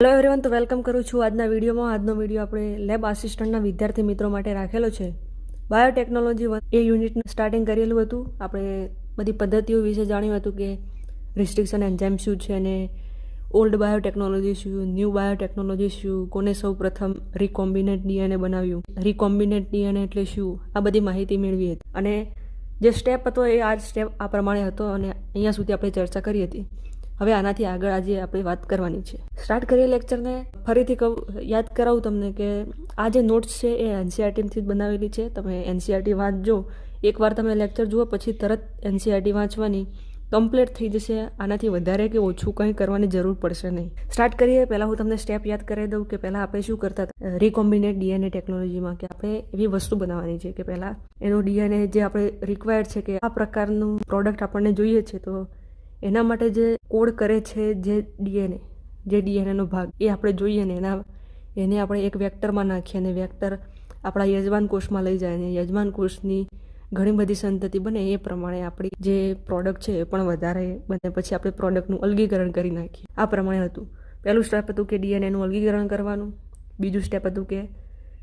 Hello everyone તો welcome કરું છું આજના વિડીયોમાં. આજનો વીડિયો આપણે લેબ આસિસ્ટન્ટના વિદ્યાર્થી મિત્રો માટે રાખેલો છે. બાયોટેકનોલોજી એ યુનિટનું સ્ટાર્ટિંગ કરેલું હતું. આપણે બધી પદ્ધતિઓ વિશે જાણ્યું હતું કે રિસ્ટ્રિક્શન એન્ઝાઇમ શું છે અને ઓલ્ડ બાયોટેકનોલોજી શું ન્યૂ બાયોટેકનોલોજી શું, કોને સૌ પ્રથમ રિકોમ્બિનેટ ડીએનએ બનાવ્યું? રિકોમ્બિનેટ ડીએનએ એટલે શું? આ બધી માહિતી મેળવી હતી. અને જે સ્ટેપ હતો એ આ સ્ટેપ આ પ્રમાણે હતો અને અહીંયા સુધી આપણે ચર્ચા કરી હતી. હવે આનાથી આગળ આજે આપણે વાત કરવાની છે. સ્ટાર્ટ કરીએ લેક્ચરને ફરીથી કહું, યાદ કરાવું તમને કે આ જે નોટ્સ છે એ એનસીઆરટીથી જ બનાવેલી છે. તમે એનસીઆરટી વાંચજો. એકવાર તમે લેક્ચર જુઓ, પછી તરત એનસીઆરટી વાંચવાની કમ્પ્લીટ થઈ જશે. આનાથી વધારે કે ઓછું કંઈ કરવાની જરૂર પડશે નહીં. સ્ટાર્ટ કરીએ. પહેલાં હું તમને સ્ટેપ યાદ કરાવી દઉં કે પહેલાં આપણે શું કરતા હતા. રિકોમ્બિનેટ ડીએનએ ટેકનોલોજીમાં કે આપણે એવી વસ્તુ બનાવવાની છે કે પહેલાં એનો ડીએનએ જે આપણે રિક્વાયર્ડ છે કે આ પ્રકારનું પ્રોડક્ટ આપણને જોઈએ છે, તો એના માટે જે કોડ કરે છે જે ડીએનએ, જે ડીએનએનો ભાગ, એ આપણે જોઈએ ને એના, એને આપણે એક વેક્ટરમાં નાખીએ અને વેક્ટર આપણા યજમાન કોષમાં લઈ જાય અને યજમાન કોષની ઘણી બધી સંતતિ બને એ પ્રમાણે આપણી જે પ્રોડક્ટ છે એ પણ વધારે બને. પછી આપણે પ્રોડક્ટનું અલગીકરણ કરી નાખીએ. આ પ્રમાણે હતું. પહેલું સ્ટેપ હતું કે ડીએનએનું અલગીકરણ કરવાનું. બીજું સ્ટેપ હતું કે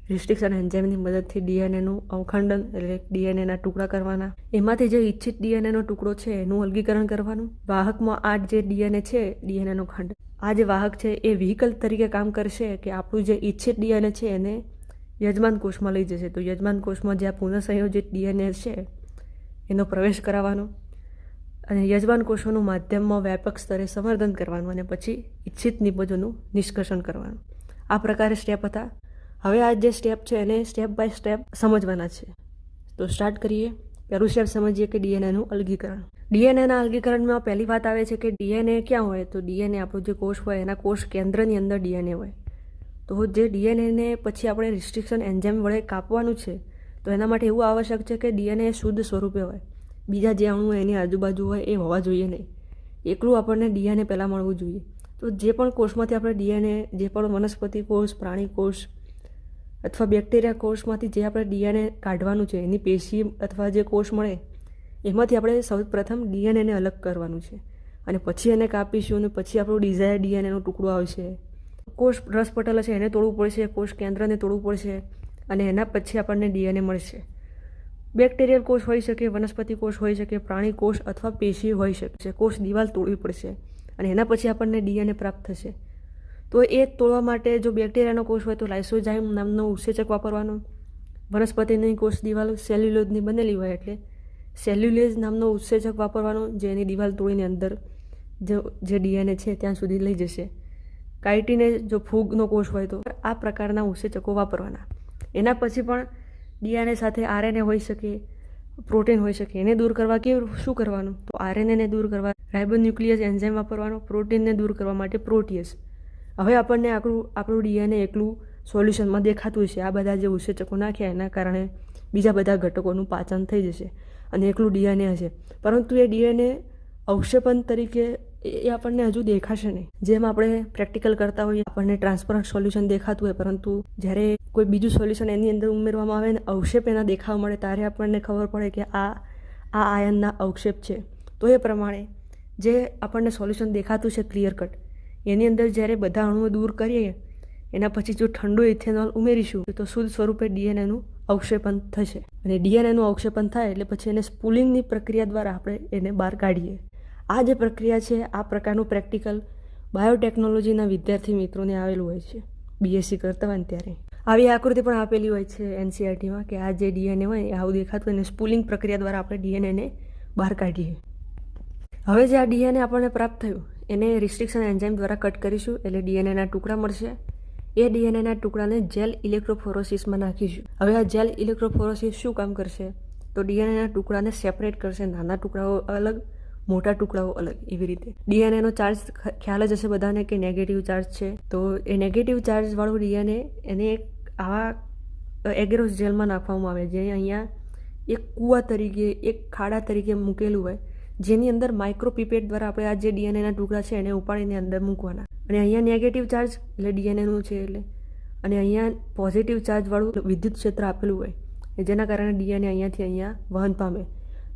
રિસ્ટ્રિક્શન એન્ઝાઇમની મદદથી ડીએનએનું અવખંડન એટલે ડીએનએના ટુકડા કરવાના. એમાંથી જે ઈચ્છિત ડીએનએનો ટુકડો છે એનું અલગીકરણ કરવાનું. વાહકમાં આ જે ડીએનએ છે, ડીએનએનો ખંડ. આ જે વાહક છે એ વ્હીકલ તરીકે કામ કરશે કે આપણું જે ઈચ્છિત ડીએનએ છે એને યજમાન કોષમાં લઈ જશે. તો યજમાન કોષમાં જે આ પુનઃસંયોજિત ડીએનએ છે, એનો પ્રવેશ કરાવવાનો અને યજમાન કોષોનું માધ્યમમાં વ્યાપક સ્તરે સંવર્ધન કરવાનું અને પછી ઈચ્છિત નિપજોનું નિષ્કર્ષણ કરવાનું. આ પ્રકારે સ્ટેપ હતા. હવે આ જે સ્ટેપ છે એને સ્ટેપ બાય સ્ટેપ સમજવાના છે. તો સ્ટાર્ટ કરીએ. પહેલું સ્ટેપ સમજીએ કે ડીએનએનું અલગીકરણ. ડીએનએના અલગીકરણમાં પહેલી વાત આવે છે કે ડીએનએ ક્યાં હોય? તો ડીએનએ આપણું જે કોષ હોય એના કોષ કેન્દ્રની અંદર ડીએનએ હોય. તો જે ડીએનએને પછી આપણે રિસ્ટ્રિક્શન એન્ઝાઇમ વડે કાપવાનું છે, તો એના માટે એવું આવશ્યક છે કે ડીએનએ શુદ્ધ સ્વરૂપે હોય. બીજા જે અણુ એની આજુબાજુ હોય એ હોવા જોઈએ નહીં. એકલું આપણને ડીએનએ પહેલાં મળવું જોઈએ. તો જે પણ કોષમાંથી આપણે ડીએનએ જે પણ વનસ્પતિ કોષ, પ્રાણી કોષ અથવા બેક્ટેરિયા કોષમાંથી જે આપણે ડીએનએ કાઢવાનું છે, એની પેશી અથવા જે કોષ મળે, એમાંથી આપણે સૌ પ્રથમ ડીએનએને અલગ કરવાનું છે. અને પછી એને કાપીશું અને પછી આપણું ડિઝાયર ડીએનએનો ટુકડો આવશે. કોષ રસ પટલ છે, એને તોડવું પડશે, કોષ કેન્દ્રને તોડવું પડશે અને એના પછી આપણને ડીએનએ મળશે. બેક્ટેરિયલ કોષ હોઈ શકે, વનસ્પતિ કોષ હોઈ શકે, પ્રાણી કોષ અથવા પેશી હોઈ શકે કોષ દિવાલ તોડવી પડશે અને એના પછી આપણને ડીએનએ પ્રાપ્ત થશે. તો એ તોડવા માટે જો બેક્ટેરિયાનો કોષ હોય તો લાઇસોઝાઇમ નામનો ઉત્સેચક વાપરવાનો. વનસ્પતિની કોષ દિવાલ સેલ્યુલોઝની બનેલી હોય એટલે સેલ્યુલેઝ નામનો ઉત્સેચક વાપરવાનો જે એની દિવાલ તોડીને અંદર જે ડીએનએ છે ત્યાં સુધી લઈ જશે. કાઇટીને જો ફૂગનો કોષ હોય તો આ પ્રકારના ઉત્સેચકો વાપરવાના. એના પછી પણ ડીએનએ સાથે આરએનએ હોઈ શકે, પ્રોટીન હોઈ શકે. એને દૂર કરવા કેવું શું કરવાનું? તો આરએનએને દૂર કરવા રાઇબોન્યુક્લિયસ એન્ઝાઇમ વાપરવાનો, પ્રોટીનને દૂર કરવા માટે પ્રોટીયસ હવે આપણને આપણું આપણું ડીએનએ એકલું સોલ્યુશનમાં દેખાતું છે આ બધા જે ઉત્સેચકો નાખ્યા એના કારણે બીજા બધા ઘટકોનું પાચન થઈ જશે અને એકલું ડીએનએ હશે. પરંતુ એ ડીએનએ અવક્ષેપન તરીકે એ આપણને હજુ દેખાશે નહીં. જેમ આપણે પ્રેક્ટિકલ કરતા હોઈએ, આપણને ટ્રાન્સપરન્ટ સોલ્યુશન દેખાતું હોય, પરંતુ જ્યારે કોઈ બીજું સોલ્યુશન એની અંદર ઉમેરવામાં આવે ને અવક્ષેપ એના દેખાવા મળે, ત્યારે આપણને ખબર પડે કે આ આ આયનના અવક્ષેપ છે. તો એ પ્રમાણે જે આપણને સોલ્યુશન દેખાતું છે, ક્લિયર કટ એની અંદર જ્યારે બધા અણુઓ દૂર કરીએ, એના પછી જો ઠંડુ ઇથેનોલ ઉમેરીશું, તો શુદ્ધ સ્વરૂપે ડીએનએનું અવક્ષેપન થશે. અને ડીએનએનું અવક્ષેપન થાય એટલે પછી એને સ્પુલિંગની પ્રક્રિયા દ્વારા આપણે એને બહાર કાઢીએ. આ જે પ્રક્રિયા છે, આ પ્રકારનું પ્રેક્ટિકલ બાયોટેકનોલોજીના વિદ્યાર્થી મિત્રોને આવેલું હોય છે. બીએસસી કરતા હોય ત્યારે. આવી આકૃતિ પણ આપેલી હોય છે એનસીઆરટીમાં કે આ જે ડીએનએ હોય એ આવું દેખાતું અને સ્પુલિંગ પ્રક્રિયા દ્વારા આપણે ડીએનએને બહાર કાઢીએ. હવે જે આ ડીએનએ આપણને પ્રાપ્ત થયું એને રિસ્ટ્રિક્શન એન્ઝાઇમ દ્વારા કટ કરીશું એટલે ડીએનએના ટુકડા મળશે. એ ડીએનએના ટુકડાને જેલ ઇલેક્ટ્રોફોરોસિસમાં નાખીશું. હવે આ જેલ ઇલેક્ટ્રોફોરોસિસ શું કામ કરશે? તો ડીએનએના ટુકડાને સેપરેટ કરશે. નાના ટુકડાઓ અલગ, મોટા ટુકડાઓ અલગ એવી રીતે. ડીએનએનો ચાર્જ ખ્યાલ જ હશે બધાને કે નેગેટિવ ચાર્જ છે. તો એ નેગેટિવ ચાર્જવાળું ડીએનએ એને એક આવા એગ્રોસ જેલમાં નાખવામાં આવે. જે અહીંયા એક કૂવા તરીકે, એક ખાડા તરીકે મૂકેલું હોય. જેની અંદર માઇક્રો પીપેટ દ્વારા આપણે આ જે ડીએનએના ટુકડા છે એને ઉપાડીને અંદર મૂકવાના. અને અહીંયા નેગેટિવ ચાર્જ એટલે ડીએનએનું છે એટલે. અને અહીંયા પોઝિટિવ ચાર્જવાળું વિદ્યુત ક્ષેત્ર આપેલું હોય જેના કારણે ડીએનએ અહીંયાથી અહીંયા વહન પામે.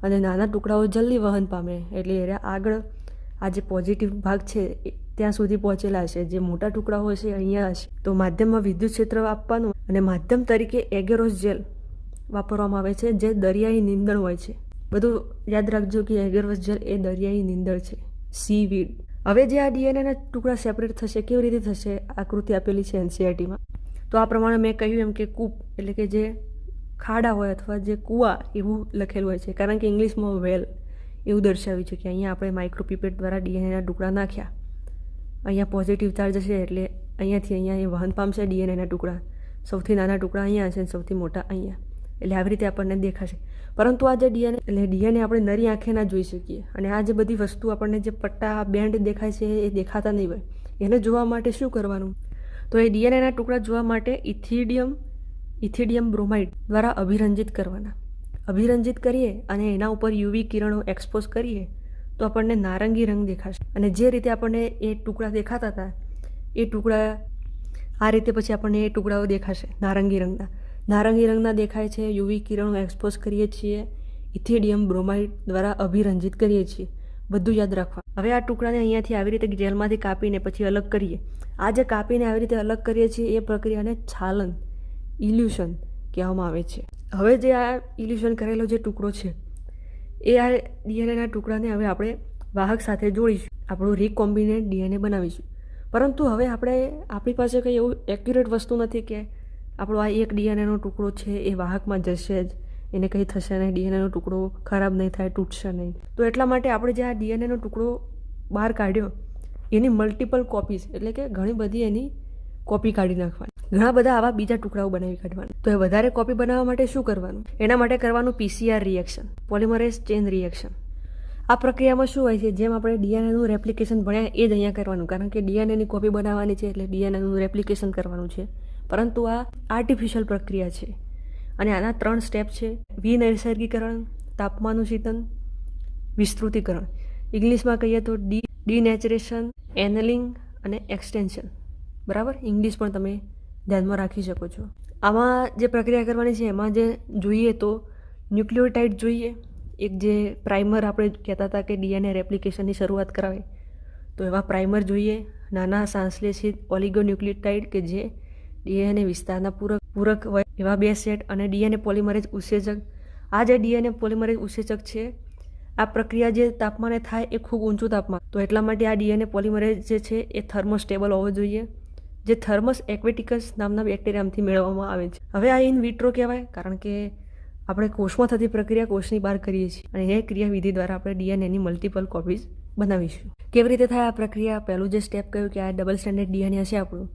અને નાના ટુકડાઓ જલ્દી વહન પામે, એટલે એ આગળ આ જે પોઝિટિવ ભાગ છે ત્યાં સુધી પહોંચેલા હશે. જે મોટા ટુકડાઓ હશે અહીંયા હશે. તો માધ્યમમાં વિદ્યુત ક્ષેત્ર આપવાનું અને માધ્યમ તરીકે એગેરોસ જેલ વાપરવામાં આવે છે, જે દરિયાઈ નીંદણ હોય છે. બધું યાદ રાખજો કે એગેરોસ જેલ એ દરિયાઈ નીંદણ છે. સી વીડ હવે જે આ ડીએનએના ટુકડા સેપરેટ થશે, કેવી રીતે થશે? આકૃતિ આપેલી છે એનસીઆરટીમાં તો આ પ્રમાણે મેં કહ્યું એમ કે કૂપ એટલે કે જે ખાડા હોય અથવા જે કૂવા એવું લખેલું હોય છે. કારણ કે ઇંગ્લિશમાં વેલ એવું દર્શાવ્યું છે કે અહીંયા આપણે માઇક્રોપીપેટ દ્વારા ડીએનએના ટુકડા નાખ્યા. અહીંયા પોઝિટિવ ચાર્જ હશે એટલે અહીંયાથી અહીંયા એ વહન પામશે ડીએનએના ટુકડા. સૌથી નાના ટુકડા અહીંયા હશે અને સૌથી મોટા અહીંયા. એટલે આવી રીતે આપણને દેખાશે. પરંતુ આ જે ડીએનએ, એટલે ડીએનએ આપણે નરી આંખે ના જોઈ શકીએ. અને આ જે બધી વસ્તુ આપણને જે પટ્ટા, બેન્ડ દેખાય છે, એ દેખાતા નહીં હોય. એને જોવા માટે શું કરવાનું? તો એ ડીએનએના ટુકડા જોવા માટે ઇથિડિયમ ઇથિડિયમ બ્રોમાઇડ દ્વારા અભિરંજિત કરવાના. અભિરંજિત કરીએ અને એના ઉપર યુવી કિરણો એક્સપોઝ કરીએ, તો આપણને નારંગી રંગ દેખાશે. અને જે રીતે આપણને એ ટુકડા દેખાતા હતા, એ ટુકડા, આ રીતે પછી આપણને એ ટુકડાઓ દેખાશે નારંગી રંગના. નારંગી રંગના દેખાય છે, યુવી કિરણો એક્સપોઝ કરીએ છીએ, ઇથેડિયમ બ્રોમાઇડ દ્વારા અભિરંજિત કરીએ છીએ. બધું યાદ રાખવા હવે આ ટુકડાને અહીંયાથી આવી રીતે જેલમાંથી કાપીને પછી અલગ કરીએ. આ જે કાપીને આવી રીતે અલગ કરીએ છીએ, એ પ્રક્રિયાને છાલન, ઇલ્યુશન કહેવામાં આવે છે. હવે જે આ ઇલ્યુશન કરેલો જે ટુકડો છે, એ આ ડીએનએના ટુકડાને હવે આપણે વાહક સાથે જોડીશું. આપણું રીકોમ્બિનેટ ડીએનએ બનાવીશું. પરંતુ હવે આપણે આપણી પાસે કંઈ એવું એક્યુરેટ વસ્તુ નથી કે આપણો આ એક ડીએનએનો ટુકડો છે, એ વાહકમાં જશે જ. એને કંઈ થશે નહીં, ડીએનએનો ટુકડો ખરાબ નહીં થાય, તૂટશે નહીં. તો એટલા માટે આપણે જે આ ડીએનએનો ટુકડો બહાર કાઢ્યો, એની મલ્ટિપલ કોપીઝ એટલે કે ઘણી બધી એની કોપી કાઢી નાખવાની. ઘણા બધા આવા બીજા ટુકડાઓ બનાવી કાઢવાના. તો એ વધારે કોપી બનાવવા માટે શું કરવાનું? એના માટે કરવાનું PCR reaction polymerase chain reaction આ પ્રક્રિયામાં શું હોય છે? જેમ આપણે ડીએનએનું રેપ્લિકેશન ભણ્યા એ જ અહીંયા કરવાનું. કારણ કે ડીએનએની કોપી બનાવવાની છે, એટલે ડીએનએનું રેપ્લિકેશન કરવાનું છે. પરંતુ આ આર્ટિફિશિયલ પ્રક્રિયા છે. અને આના ત્રણ સ્ટેપ છે. વિનૈસર્ગીકરણ તાપમાનનું શીતન વિસ્તૃતિકરણ. ઇંગ્લિશમાં કહીએ તો ડી, ડીનેચરેશન, એનલિંગ અને એક્સટેન્શન. બરાબર? ઇંગ્લિશ પણ તમે ધ્યાનમાં રાખી શકો છો. આમાં જે પ્રક્રિયા કરવાની છે, એમાં જે જોઈએ તો ન્યુક્લિયોટાઇડ જોઈએ. એક જે પ્રાઇમર આપણે કહેતા હતા કે ડીએનએ રેપ્લિકેશનની શરૂઆત કરાવે, તો એવા પ્રાઇમર જોઈએ. નાના સાંસલેશિત ઓલિગોન્યુક્લિયોટાઇડ કે જે ડીએનએ વિસ્તારના પૂરક પૂરક એવા બે સેટ અને ડીએનએ પોલિમરેજ ઉત્સેચક આ જે ડીએનએ પોલિમરેજ ઉત્સેચક છે, આ પ્રક્રિયા જે તાપમાને થાય એ ખૂબ ઊંચું તાપમાન. તો એટલા માટે આ ડીએનએ પોલિમરેજ જે છે એ થર્મોસ્ટેબલ હોવો જોઈએ, જે થર્મસ એક્વેટિકસ નામના બેક્ટેરિયામથી મેળવવામાં આવે છે. હવે આ ઇન વિટ્રો કહેવાય, કારણ કે આપણે કોષમાં થતી પ્રક્રિયા કોષની બહાર કરીએ છીએ અને એ ક્રિયાવિધિ દ્વારા આપણે ડીએનએની મલ્ટિપલ કોપીઝ બનાવીશું. કેવી રીતે થાય આ પ્રક્રિયા? પહેલું જે સ્ટેપ કહ્યું કે આ ડબલ સ્ટેન્ડર્ડ ડીએનએ હશે આપણું.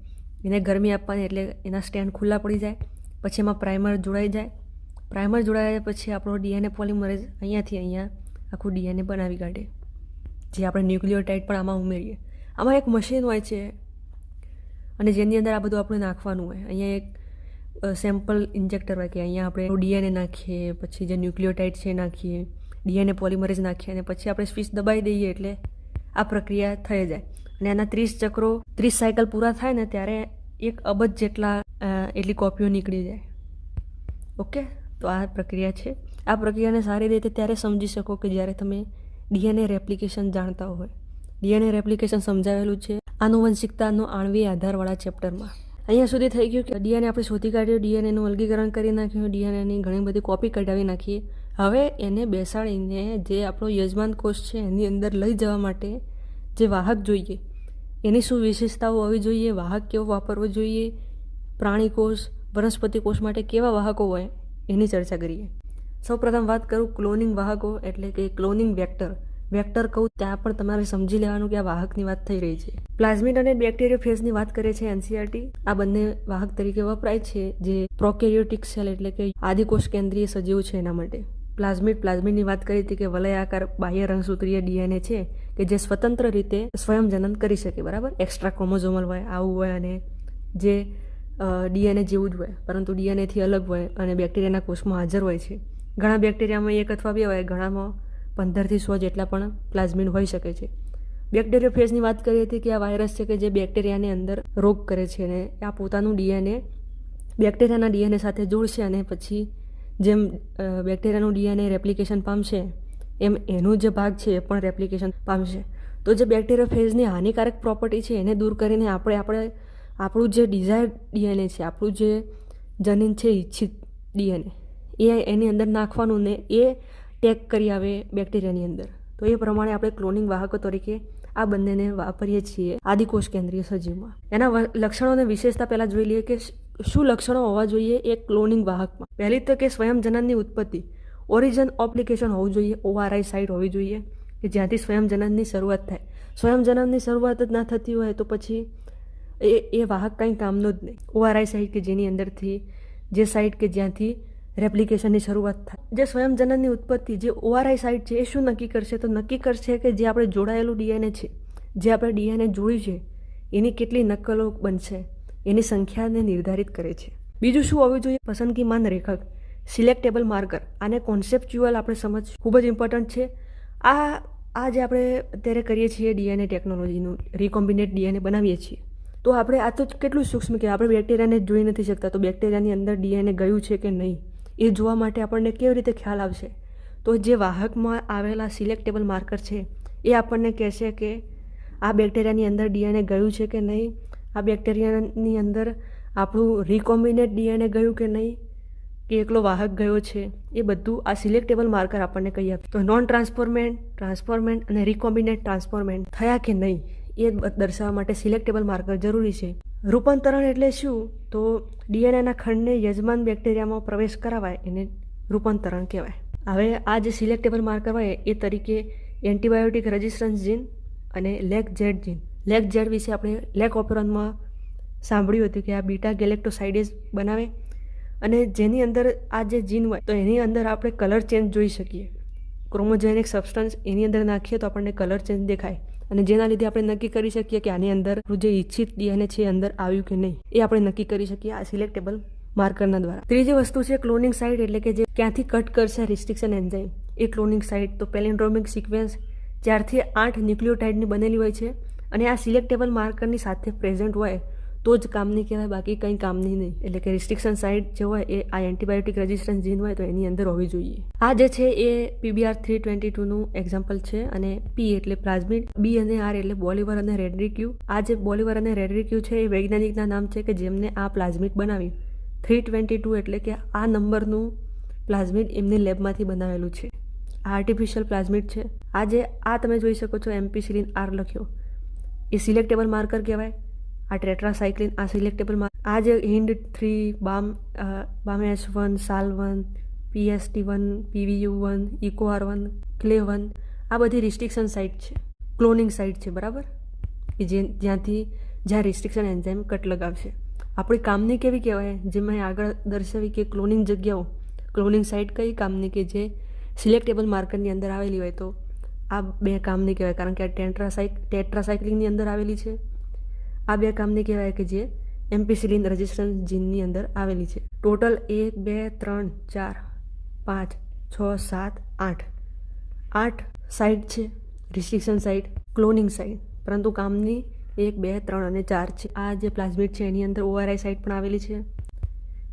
એને ગરમી આપવાની એટલે એના સ્ટેન્ડ ખુલ્લા પડી જાય, પછી એમાં પ્રાઇમર જોડાઈ જાય. પ્રાઇમર જોડાયા પછી આપણો ડીએનએ પોલિમરેજ અહીંયાથી અહીંયા આખું ડીએનએ બનાવી કાઢે, જે આપણે ન્યુક્લિયોટાઇડ પણ આમાં ઉમેરીએ. આમાં એક મશીન હોય છે, અને જેની અંદર આ બધું આપણે નાખવાનું હોય. અહીંયા એક સેમ્પલ ઇન્જેક્ટર હોય કે અહીંયા આપણે ડીએનએ નાખીએ, પછી જે ન્યુક્લિયોટાઇડ છે એ નાખીએ, ડીએનએ પોલિમરેજ નાખીએ, અને પછી આપણે સ્વિચ દબાવી દઈએ એટલે આ પ્રક્રિયા થઈ જાય. અને એના ત્રીસ ચક્રો, ત્રીસ સાયકલ પૂરા થાય ને ત્યારે એક અબજ જેટલા એટલી કોપીઓ નીકળી જાય. ઓકે? તો આ પ્રક્રિયા છે. આ પ્રક્રિયાને સારી રીતે ત્યારે સમજી શકો કે જ્યારે તમે ડીએનએ રેપ્લિકેશન જાણતા હોય. ડીએનએ રેપ્લિકેશન સમજાવેલું છે આનુવંશિકતાનો આણવી આધારવાળા ચેપ્ટરમાં. અહીંયા સુધી થઈ ગયું કે ડીએનએ આપણે શોધી કાઢ્યું, ડીએનએનું અલગીકરણ કરી નાખ્યું, ડીએનએની ઘણી બધી કોપી કઢાવી નાખીએ હવે એને બેસાડીને જે આપણો યજમાન કોષ છે એની અંદર લઈ જવા માટે જે વાહક જોઈએ એની શું વિશેષતાઓ હોવી જોઈએ, વાહક કેવો વાપરવો જોઈએ, પ્રાણી કોષ, વનસ્પતિ કોષ માટે કેવા વાહકો હોય એની ચર્ચા કરીએ. સૌપ્રથમ વાત કરું ક્લોનિંગ વાહકો એટલે કે ક્લોનિંગ વેક્ટર. વેક્ટર કહું ત્યાં પણ તમારે સમજી લેવાનું કે આ વાહકની વાત થઈ રહી છે. પ્લાઝમિડ અને બેક્ટેરિયો ફેઝની વાત કરે છે એનસીઆરટી. આ બંને વાહક તરીકે વપરાય છે, જે પ્રોકેરિયોટિક સેલ એટલે કે આદિકોષ કેન્દ્રીય સજીવ છે એના માટે. પ્લાઝમિડ, પ્લાઝમિડની વાત કરી હતી કે વલયાકાર બાહ્ય રંગસૂત્રીય ડીએનએ છે. કે જે સ્વતંત્ર રીતે સ્વયં જનન કરી શકે, બરાબર? એક્સ્ટ્રા ક્રોમોઝોમલ હોય, આવું હોય અને જે ડીએનએ જેવું જ હોય, પરંતુ ડીએનએથી અલગ હોય અને બેક્ટેરિયાના કોષમાં હાજર હોય છે. ઘણા બેક્ટેરિયામાં એક અથવા બે હોય, ઘણામાં પંદરથી સો જેટલા પણ પ્લાઝમિન હોઈ શકે છે. બેક્ટેરિયો ફેઝની વાત કરી હતી કે આ વાયરસ છે કે જે બેક્ટેરિયાની અંદર રોગ કરે છે અને આ પોતાનું ડીએનએ, બેક્ટેરિયાના ડીએનએ સાથે જોડશે અને પછી જેમ બેક્ટેરિયાનું ડીએનએ રેપ્લિકેશન પામશે એમ એનો જે ભાગ છે એ પણ રેપ્લિકેશન પામશે તો જે બેક્ટેરિયા ફેઝની હાનિકારક પ્રોપર્ટી છે એને દૂર કરીને આપણે આપણે આપણું જે ડિઝાયર ડીએનએ છે, આપણું જે જનીન છે ઈચ્છિત ડીએનએ એ એની અંદર નાખવાનું ને એ ટેગ કરી આવે બેક્ટેરિયાની અંદર. તો એ પ્રમાણે આપણે ક્લોનિંગ વાહકો તરીકે આ બંનેને વાપરીએ છીએ આદિકોષ કેન્દ્રીય સજીવમાં. એના લક્ષણોને વિશેષતા પહેલાં જોઈ લઈએ કે શું લક્ષણો હોવા જોઈએ એ ક્લોનિંગ વાહકમાં. પહેલી તો કે સ્વયંજનનની ઉત્પત્તિ. ઓરિજન ઓપ્લિકેશન હોવું જોઈએ ઓઆરઆઈ સાઇટ હોવી જોઈએ, કે જ્યાંથી સ્વયંજનનની શરૂઆત થાય. સ્વયંજનનની શરૂઆત જ ના થતી હોય તો પછી એ એ વાહક કંઈ કામનો જ નહીં. ઓઆરઆઈ સાઇટ કે જેની અંદરથી, જે સાઇટ કે જ્યાંથી રેપ્લિકેશનની શરૂઆત થાય. જે સ્વયંજનનની ઉત્પત્તિ, જે ઓઆરઆઈ સાઇટ છે, એ શું નક્કી કરશે? તો નક્કી કરશે કે જે આપણે જોડાયેલું ડીએનએ છે, જે આપણે ડીએનએ જોયું છે, એની કેટલી નકલો બનશે, એની સંખ્યાને નિર્ધારિત કરે છે. બીજું શું હોવું જોઈએ? પસંદગીમાન રેખક સિલેક્ટેબલ માર્કર આને કોન્સેપ્ચ્યુઅલ આપણે સમજ ખૂબ જ ઇમ્પોર્ટન્ટ છે. આ આ જે આપણે અત્યારે કરીએ છીએ ડીએનએ ટેકનોલોજીનું રિકોમ્બિનેટ ડીએનએ બનાવીએ છીએ. તો આપણે આ તો કેટલું સૂક્ષ્મ કે આપણે બેક્ટેરિયાને જોઈ નથી શકતા તો બેક્ટેરિયાની અંદર ડીએનએ ગયું છે કે નહીં? એ જોવા માટે આપણને કેવી રીતે ખ્યાલ આવશે? તો જે વાહકમાં આવેલા સિલેક્ટેબલ માર્કર છે, એ આપણને કહેશે કે આ બેક્ટેરિયાની અંદર ડીએનએ ગયું છે કે નહીં? આ બેક્ટેરિયાની અંદર આપણું રિકોમ્બિનેટ ડીએનએ ગયું કે નહીં? કે એકલો વાહક ગયો છે, એ બધું આ સિલેક્ટેબલ માર્કર આપણને કહી આપે. તો નોન ટ્રાન્સફોર્મેન્ટ ટ્રાન્સફોર્મેન્ટ અને રિકોમ્બિનેટ ટ્રાન્સફોર્મેન્ટ થયા કે નહીં, એ દર્શાવવા માટે સિલેક્ટેબલ માર્કર જરૂરી છે. રૂપાંતરણ એટલે શું? તો ડીએનએના ખંડને યજમાન બેક્ટેરિયામાં પ્રવેશ કરાવાય, એને રૂપાંતરણ કહેવાય. હવે આ જે સિલેક્ટેબલ માર્કર હોય, એ તરીકે એન્ટીબાયોટિક રેઝિસ્ટન્સ જીન અને lac Z gene lac Z વિશે આપણે લેક ઓપેરોનમાં સાંભળ્યું હતું કે આ બીટા ગેલેક્ટોસાઇડેઝ બનાવે અને જેની અંદર આ જે જીન હોય, તો એની અંદર આપણે કલર ચેન્જ જોઈ શકીએ. ક્રોમોજેનિક સબસ્ટન્સ એની અંદર નાખીએ તો આપણને કલર ચેન્જ દેખાય. અને જેના લીધે આપણે નક્કી કરી શકીએ કે આની અંદર જે ઈચ્છિત ડીએનએ છે અંદર આવ્યું કે નહીં, એ આપણે નક્કી કરી શકીએ આ સિલેક્ટેબલ માર્કરના દ્વારા. ત્રીજી વસ્તુ છે ક્લોનિંગ સાઇટ એટલે કે જે ક્યાંથી કટ કરશે રિસ્ટ્રિક્શન એન્ઝાઇમ એ ક્લોનિંગ સાઇટ તો પેલિન્ડ્રોમિક સિક્વન્સ ચારથી આઠ ન્યુક્લિયોટાઇડની બનેલી હોય છે, અને આ સિલેક્ટેબલ માર્કરની સાથે પ્રેઝન્ટ હોય તો જ કામની કહેવાય, બાકી કંઈ કામની નહીં એટલે કે રિસ્ટ્રિક્શન સાઇટ જે હોય એ આ એન્ટીબાયોટિક રેઝિસ્ટન્સ જીન હોય તો એની અંદર હોવી જોઈએ. આ જે છે એ પીબીઆર થ્રી ટ્વેન્ટી ટુનું એક્ઝામ્પલ છે અને પી એટલે પ્લાઝમિડ બી અને આર એટલે બોલિવર અને રેડરિક્યુ. આ જે બોલિવર અને રેડરિક્યુ છે એ વૈજ્ઞાનિકના નામ છે કે જેમને આ પ્લાઝમિડ બનાવી. થ્રી ટ્વેન્ટી ટુ એટલે કે આ નંબરનું પ્લાઝમિડ એમની લેબમાંથી બનાવેલું છે. આ આર્ટિફિશિયલ પ્લાઝમિડ છે. આ જે આ તમે જોઈ શકો છો એમ્પીસિલિન આર લખ્યો. એ સિલેક્ટેબલ માર્કર કહેવાય. આ ટ્રેટ્રાસાયક્લિન આ સિલેક્ટેબલમાં આ જે Hind three Bam Bam S one, Sal one PST one PVU one Eco R one Cla one, આ બધી રિસ્ટ્રિક્શન સાઇટ છે. ક્લોનિંગ સાઇટ છે, બરાબર? કે જે જ્યાંથી જ્યાં રિસ્ટ્રિક્શન એન્ઝાઇમ કટ લગાવશે. આપણી કામની કેવી કહેવાય? જે મેં આગળ દર્શાવી કે ક્લોનિંગ જગ્યાઓ, ક્લોનિંગ સાઇટ કઈ કામની કે જે સિલેક્ટેબલ માર્કરની અંદર આવેલી હોય તો આ બે કામની કહેવાય. કારણ કે આ ટેન્ટ્રાસાઇક ટેટ્રાસાયક્લિંગની અંદર આવેલી છે. આ બે કામને કહેવાય કે જે એમ્પિસિલિન રેઝિસ્ટન્સ જીનની અંદર આવેલી છે. ટોટલ એક, બે, ત્રણ, ચાર, પાંચ, છ, સાત, આઠ. આઠ સાઇટ છે રિસ્ટ્રિક્શન સાઇટ ક્લોનિંગ સાઇટ પરંતુ કામની એક, બે, ત્રણ અને ચાર છે. આ જે પ્લાઝમિડ છે, એની અંદર ઓઆરઆઈ સાઇટ પણ આવેલી છે.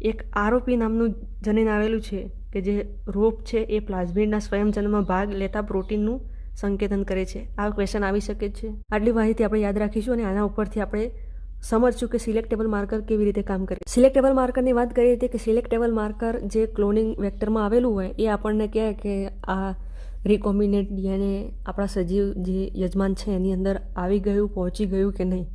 એક આરોપી નામનું જનીન આવેલું છે કે જે રોપ છે, એ પ્લાઝમિડના સ્વયંજન્મમાં ભાગ લેતા પ્રોટીનનું સંકેતન કરે છે. આ ક્વેશ્ચન આવી શકે છે. આટલી માહિતી આપણે યાદ રાખીશું અને આના ઉપરથી આપણે સમજશું કે સિલેક્ટેબલ માર્કર કેવી રીતે કામ કરે સિલેક્ટેબલ માર્કરની વાત કરીએ હતી કે સિલેક્ટેબલ માર્કર જે ક્લોનિંગ વેક્ટરમાં આવેલું હોય, એ આપણને કહે કે આ રિકોમ્બિનેટ ડીએનએ આપણા સજીવ જે યજમાન છે, એની અંદર આવી ગયું, પહોંચી ગયું કે નહીં,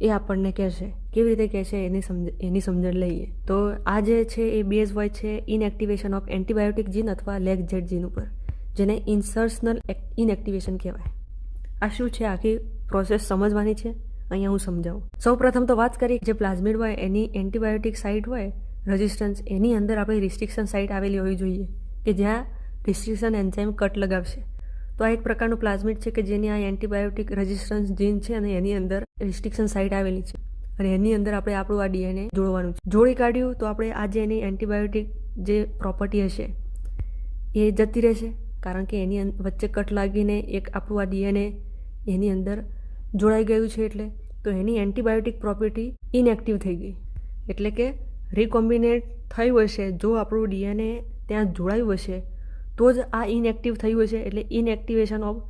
એ આપણને કહેશે કેવી રીતે કહેશે એની સમજ, એની સમજણ લઈએ. તો આ જે છે એ બેઝ હોય છે ઇનએક્ટિવેશન ઓફ એન્ટીબાયોટિક જીન અથવા લેગ જેટ જીન ઉપર. જેને ઇન્સર્શનલ ઇનએક્ટિવેશન કહેવાય. આ શું છે? આખી પ્રોસેસ સમજવાની છે? અહીંયા હું સમજાવું. સૌ પ્રથમ તો વાત કરી જે પ્લાઝમિડ હોય, એની એન્ટીબાયોટિક સાઇટ હોય રેઝિસ્ટન્સ એની અંદર આપણે રિસ્ટ્રિક્શન સાઇટ આવેલી હોવી જોઈએ કે જ્યાં રિસ્ટ્રિક્શન એન્ઝાઇમ કટ લગાવશે. તો આ એક પ્રકારનું પ્લાઝમિડ છે કે જેની આ એન્ટીબાયોટિક રેઝિસ્ટન્સ જીન છે અને એની અંદર રિસ્ટ્રિક્શન સાઇટ આવેલી છે. અને એની અંદર આપણે આપણું આ ડીએનએ જોડવાનું છે. જોડી કાઢ્યું તો આપણે આ જે એની એન્ટીબાયોટિક જે પ્રોપર્ટી હશે, એ જતી રહેશે. કારણ કે એની વચ્ચે કટ લાગીને એક આપણું આ ડીએનએ એની અંદર જોડાઈ ગયું છે એટલે, તો એની એન્ટીબાયોટિક પ્રોપર્ટી ઇનએક્ટિવ થઈ ગઈ. એટલે કે રિકોમ્બિનેટ થયું હશે જો આપણું ડીએનએ ત્યાં જોડાયું હશે તો જ આ ઇનએક્ટિવ થયું હશે એટલે inactivation of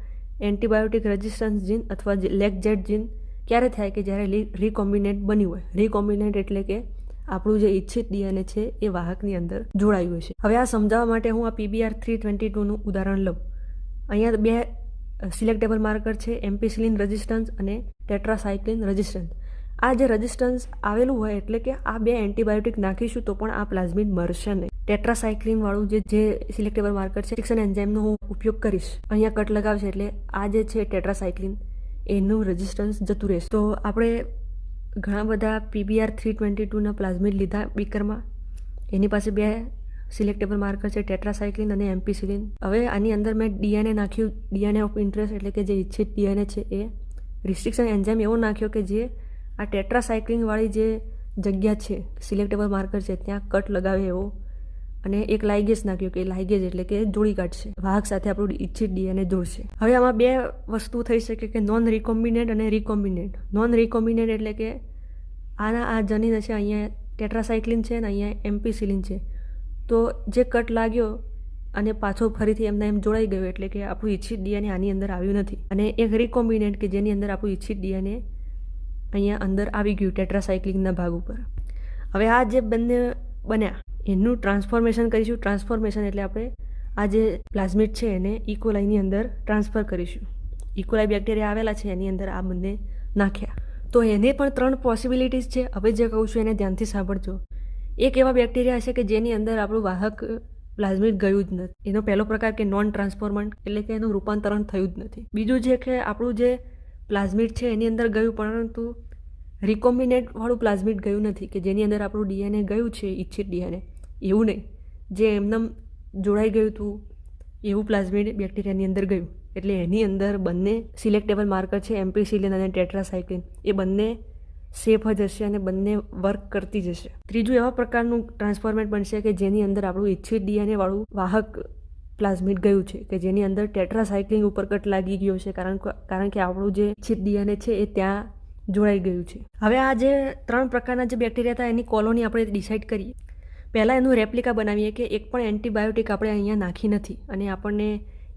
antibiotic resistance gene અથવા લેગ જેટ જીન ક્યારે થાય કે જ્યારે રિકોમ્બિનેટ બન્યું હોય. રિકોમ્બિનેટ એટલે કે આપણું જે ઈચ્છિત ડીએનએ છે એ વાહકની અંદર જોડાયું છે. હવે આ સમજાવવા માટે હું આ પીબીઆર થ્રી ટ્વેન્ટી ટુનું ઉદાહરણ લઉં. અહીંયા બે સિલેક્ટેબલ માર્કર છે, એમ્પિસિલિન રજિસ્ટન્સ અને ટેટ્રાસાયક્લિન રેઝિસ્ટન્સ આ જે રજિસ્ટન્સ આવેલું હોય એટલે કે આ બે એન્ટીબાયોટિક નાખીશું તો પણ આ પ્લાઝમિડ મરશે નહીં. ટેટ્રાસાયક્લિન વાળું જે જે સિલેક્ટેબલ માર્કર છે શિક્ષણ એન્ઝાઇમનો હું ઉપયોગ કરીશ. અહીંયા કટ લગાવશે એટલે આ જે છે ટેટ્રાસાયક્લિન એનું રેઝિસ્ટન્સ જતું રહેશે. તો આપણે ઘણા બધા પીબીઆર થ્રી ટ્વેન્ટી ટુના પ્લાઝમિડ લીધા બીકરમાં એની પાસે બે સિલેક્ટેબલ માર્કર છે, ટેટ્રાસાયક્લિન અને એમ્પિસિલિન. હવે આની અંદર મેં ડીએનએ નાખ્યું. ડીએનએ ઓફ ઇન્ટરેસ્ટ એટલે કે જે ઈચ્છિત ડીએનએ છે એ. રિસ્ટ્રિક્શન એન્ઝાઇમ એવો નાખ્યો કે જે આ ટેટ્રાસાયક્લિનવાળી જે જગ્યા છે, સિલેક્ટેબલ માર્કર છે, ત્યાં કટ લગાવે એવો અને એક લાઇગેજ નાખ્યો કે લાઇગેજ એટલે કે જોડી કાઢશે. વાહક સાથે આપણું ઇચ્છિત ડીએનએ જોડશે હવે આમાં બે વસ્તુ થઈ શકે કે નોન રિકોમ્બિનેટ અને રિકોમ્બિનેટ નોન રિકોમ્બિનેટ એટલે કે આના આ જનીન છે અહીંયા ટેટ્રાસાયક્લિન છે અને અહીંયા એમ્પીસિલિન છે. તો જે કટ લાગ્યો અને પાછો ફરીથી એમના એમ જોડાઈ ગયો એટલે કે આપણું ઈચ્છિત ડીએનએ આની અંદર આવ્યું નથી. અને એક રિકોમ્બિનેટ કે જેની અંદર આપણું ઈચ્છિત ડીએનએ અહીંયા અંદર આવી ગયું ટેટ્રાસાઇક્લિંગના ભાગ ઉપર. હવે આ જે બંને બન્યા એનું ટ્રાન્સફોર્મેશન કરીશું. ટ્રાન્સફોર્મેશન એટલે આપણે આ જે પ્લાઝમિટ છે એને ઇકોલાઈની અંદર ટ્રાન્સફર કરીશું. ઇકોલાઈ બેક્ટેરિયા આવેલા છે, એની અંદર આ બંને નાખ્યા. તો એને પણ ત્રણ પોસિબિલિટીઝ છે. હવે જે કહું છું એને ધ્યાનથી સાંભળજો. એક એવા બેક્ટેરિયા છે કે જેની અંદર આપણું વાહક પ્લાઝમિટ ગયું જ નથી. એનો પહેલો પ્રકાર કે નોન ટ્રાન્સફોર્મન્ટ એટલે કે એનું રૂપાંતરણ થયું જ નથી. બીજું છે કે આપણું જે પ્લાઝમિટ છે એની અંદર ગયું, પરંતુ રિકોમ્બિનેટવાળું વાળું પ્લાઝમિડ ગયું નથી, કે જેની અંદર આપણું ડીએનએ ગયું છે, ઈચ્છિત ડીએનએ. એવું નહીં. જે એમનેમ જોડાઈ ગયું હતું એવું પ્લાઝમિડ બેક્ટેરિયાની અંદર ગયું. એટલે એની અંદર બંને સિલેક્ટેબલ માર્કર છે એમ્પીસિલિન અને ટેટ્રાસાયક્લિન એ બંને સેફ જ હશે અને બંને વર્ક કરતી જશે. ત્રીજું એવા પ્રકારનું ટ્રાન્સફોર્મેટ બનશે કે જેની અંદર આપણું ઈચ્છિત ડીએનએ વાળું વાહક પ્લાઝમિડ ગયું છે, કે જેની અંદર ટેટ્રાસાઇક્લિંગ ઉપર કટ લાગી ગયો છે, કારણ કારણ કે આપણું જે ઈચ્છિત ડીએનએ છે એ ત્યાં જોડાઈ ગયું છે. હવે આ જે ત્રણ પ્રકારના જે બેક્ટેરિયા હતા, એની કોલોની આપણે ડિસાઇડ કરીએ. પહેલાં એનું રેપ્લિકા બનાવીએ કે એક પણ એન્ટીબાયોટિક આપણે અહીંયા નાખી નથી અને આપણને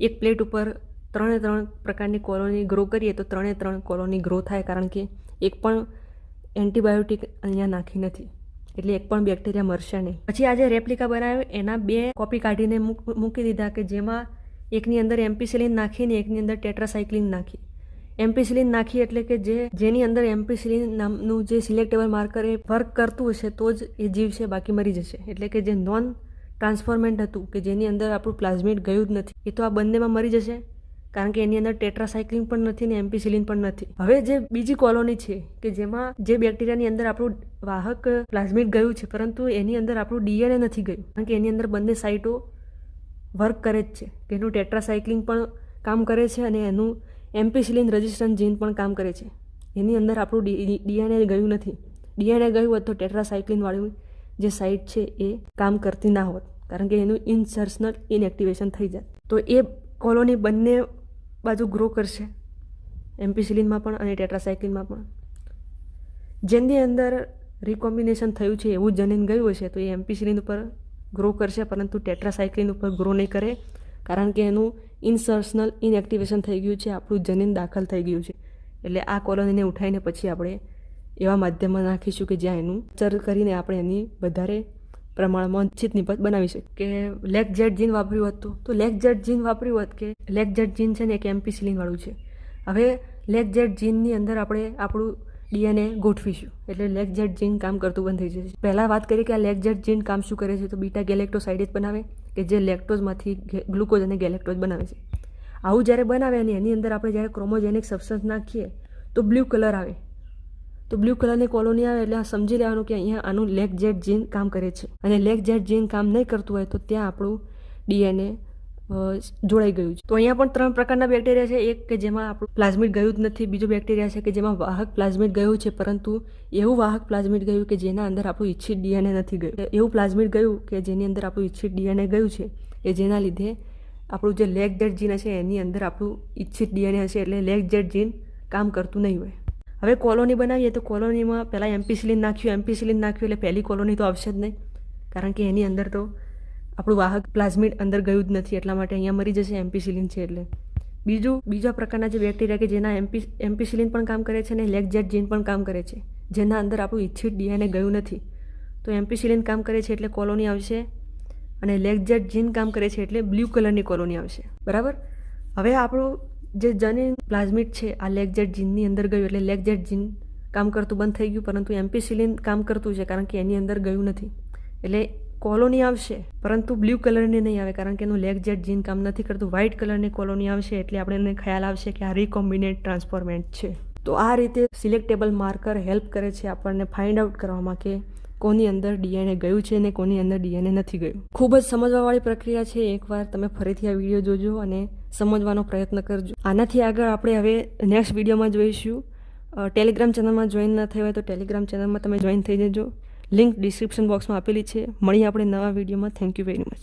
એક પ્લેટ ઉપર ત્રણે ત્રણ પ્રકારની કોલોની ગ્રો કરીએ તો ત્રણે ત્રણ કોલોની ગ્રો થાય કારણ કે એક પણ એન્ટીબાયોટિક અહીંયા નાખી નથી. એટલે એક પણ બેક્ટેરિયા મરશે નહીં. પછી આજે રેપ્લિકા બનાવ્યો, એના બે કોપી કાઢીને મૂકી દીધા કે જેમાં એકની અંદર એમ્પિસિલિન નાખીને એકની અંદર ટેટ્રાસાયક્લિન નાખી. એમ્પિસિલિન નાખી એટલે કે જે જેની અંદર એમ્પિસિલિન નામનું જે સિલેક્ટેબલ માર્કર એ વર્ક કરતું હશે, તો જ એ જીવ છે બાકી મરી જશે. એટલે કે જે નોન ટ્રાન્સફોર્મેન્ટ હતું, કે જેની અંદર આપણું પ્લાઝમિડ ગયું જ નથી, એ તો આ બંનેમાં મરી જશે, કારણ કે એની અંદર ટેટ્રાસાયક્લિન પણ નથી ને એમ્પિસિલિન પણ નથી. હવે જે બીજી કોલોની છે, કે જેમાં જે બેક્ટેરિયાની અંદર આપણું વાહક પ્લાઝમિડ ગયું છે, પરંતુ એની અંદર આપણું ડીએનએ નથી ગયું, કારણ કે એની અંદર બંને સાઇટો વર્ક કરે જ છે. કે એનું ટેટ્રાસાયક્લિન પણ કામ કરે છે અને એનું એમ્પિસિલિન રેઝિસ્ટન્ટ જીન પણ કામ કરે છે. એની અંદર આપણું ડીએનએ ગયું નથી. ડીએનએ ગયું હોત તો ટેટ્રાસાયક્લિનવાળું જે સાઇટ છે એ કામ કરતી ના હોત, કારણ કે એનું ઇનસર્શનલ ઇનએક્ટિવેશન થઈ જાય તો એ કોલોની બંને બાજુ ગ્રો કરશે એમ્પિસિલિનમાં પણ અને ટેટ્રાસાયક્લિનમાં પણ. જેની અંદર રિકોમ્બિનેશન થયું છે એવું જનીન ગયું હશે તો એ એમ્પિસિલિન ઉપર ગ્રો કરશે, પરંતુ ટેટ્રાસાયક્લિન ઉપર ગ્રો નહીં કરે. કારણ કે એનું ઇનસર્શનલ ઇનએક્ટિવેશન થઈ ગયું છે, આપણું જનીન દાખલ થઈ ગયું છે. એટલે આ કોલોનીને ઉઠાવીને પછી આપણે એવા માધ્યમમાં નાખીશું કે જ્યાં એનું ચર કરીને આપણે એની વધારે પ્રમાણમાં ચિત નિપત બનાવી શકીએ. કે લેગ જેટ જીન વાપર્યું હતું તો? લેગ જેટ જીન વાપર્યું હોત કે લેગ જેટ જીન છે ને એક એમ્પિસિલિન સિલિંગવાળું છે. હવે લેગ જેટ જીનની અંદર આપણે આપણું ડીએનએ ગોઠવીશું. એટલે લેગ જેટ જીન કામ કરતું બંધ થઈ જશે. પહેલાં વાત કરીએ કે આ લેગ જેટ જીન કામ શું કરે છે, તો બીટા ગેલેક્ટોસાઇડેજ બનાવે કે જે લેક્ટોઝમાંથી ગ્લુકોઝ અને ગેલેક્ટોઝ બનાવે છે. આવું જ્યારે બનાવે અને એની અંદર આપણે જ્યારે ક્રોમોજેનિક સબસ્ટન્સ નાખીએ, તો બ્લુ કલર આવે. તો બ્લુ કલરની કોલોની આવે એટલે સમજી લેવાનું કે અહીંયા આનું લેગ જેટ જીન કામ કરે છે. અને લેગ જેટ જીન કામ નહીં કરતું હોય તો ત્યાં આપણું ડીએનએ જોડાઈ ગયું છે. તો અહીંયા પણ ત્રણ પ્રકારના બેક્ટેરિયા છે. એક કે જેમાં આપણું પ્લાઝમિડ ગયું જ નથી. બીજું બેક્ટેરિયા છે કે જેમાં વાહક પ્લાઝમિડ ગયું છે. પરંતુ એવું વાહક પ્લાઝમિડ ગયું કે જેના અંદર આપણું ઈચ્છિત ડીએનએ નથી ગયું. એવું પ્લાઝમિડ ગયું કે જેની અંદર આપણું ઈચ્છિત ડીએનએ ગયું છે કે જેના લીધે આપણું જે લેગ જેટ જીન હશે, એની અંદર આપણું ઈચ્છિત ડીએનએ હશે. એટલે લેગ જેટ જીન કામ કરતું નહીં હોય. હવે કોલોની બનાવીએ તો કોલોનીમાં પહેલાં એમ્પીસિલિન નાખ્યું એમ્પીસિલિન નાખ્યું એટલે પહેલી કોલોની તો આવશે જ નહીં. કારણ કે એની અંદર તો આપણું વાહક પ્લાઝમિડ અંદર ગયું જ નથી, એટલા માટે અહીંયા મરી જશે એમ્પિસિલિન છે એટલે. બીજું, બીજા પ્રકારના જે બેક્ટેરિયા કે જેના એમ્પી એમ્પિસિલિન પણ કામ કરે છે અને લેગજેટ જીન પણ કામ કરે છે, જેના અંદર આપણું ઇચ્છિત ડીએનએ ગયું નથી. તો એમ્પિસિલિન કામ કરે છે એટલે કોલોની આવશે અને લેગજેટ જીન કામ કરે છે એટલે બ્લુ કલરની કોલોની આવશે. બરાબર? હવે આપણું જે જનીન પ્લાઝમિડ છે, આ લેગજેટ જીનની અંદર ગયું એટલે લેગજેટ જીન કામ કરતું બંધ થઈ ગયું, પરંતુ એમ્પિસિલિન કામ કરતું છે કારણ કે એની અંદર ગયું નથી. એટલે કોલોની આવશે. પરંતુ બ્લુ કલરની નહીં આવે, કારણ કે એનું લેગ જેટ જીન કામ નથી કરતું. વ્હાઇટ કલરની કોલોની આવશે એટલે આપણે એને ખ્યાલ આવશે કે આ રિકોમ્બિનેટ ટ્રાન્સફોર્મેન્ટ છે. તો આ રીતે સિલેક્ટેબલ માર્કર હેલ્પ કરે છે આપણને ફાઇન્ડ આઉટ કરવામાં કે કોની અંદર ડીએનએ ગયું છે અને કોની અંદર ડીએનએ નથી ગયું. ખૂબ જ સમજવાવાળી પ્રક્રિયા છે. એકવાર તમે ફરીથી આ વીડિયો જોજો અને સમજવાનો પ્રયત્ન કરજો. આનાથી આગળ આપણે હવે નેક્સ્ટ વિડીયોમાં જોઈશું. ટેલિગ્રામ ચેનલમાં જોઈન ન થયું હોય તો ટેલિગ્રામ ચેનલમાં તમે જોઈન થઈ જજો. લિંક ડિસ્ક્રિપ્શન બોક્સમાં આપેલી છે. મળીએ આપણે નવા વિડીયોમાં. Thank you very much